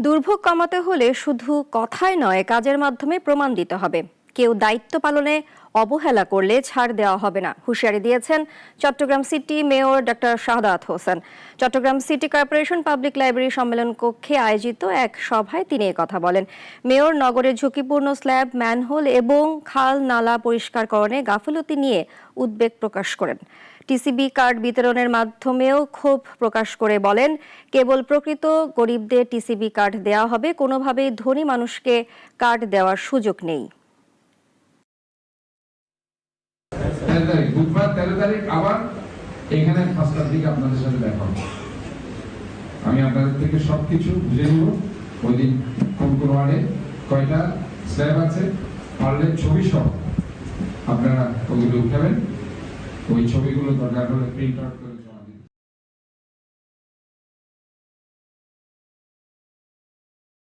দুর্ভোগ কমাতে হলে শুধু কথায় নয় কাজের মাধ্যমে প্রমাণ দিতে হবে। কেউ দায়িত্ব পালনে অবহেলা করলে ছাড় দেওয়া হবে না। হুঁশিয়ারি দিয়েছেন Chattogram city mayor doctor Shahadat Hossain. Chattogram city corporation public library সম্মেলন কক্ষে আয়োজিত এক সভায় তিনি কথা বলেন। মেয়র নগরের ঝুঁকিপূর্ণ স্ল্যাব, ম্যানহোল এবং খাল নালা পরিষ্কারকরণে গাফিলতি নিয়ে উদ্বেগ প্রকাশ করেন। টিসিবি কার্ড বিতরণের মাধ্যমেও ক্ষোভ প্রকাশ করে বলেন, কেবল প্রকৃত গরিবদের টিসিবি কার্ড দেওয়া হবে, কোনোভাবেই ধনী মানুষকে কার্ড দেওয়ার সুযোগ নেই। তেরো তারিখ, বুধবার তেরো তারিখ আবার এখানে পাঁচটার দিকে আপনাদের সাথে দেখা হবে। আমি আপনাদের থেকে সবকিছু বুঝে নেব। ওই দিন কোন কোন ওয়ার্ডে কয়টা স্ল্যাব আছে, পারলে ছবি সব আপনারা ওগুলো উঠাবেন। ওই ছবিগুলো দরকার হলে প্রিন্ট আউট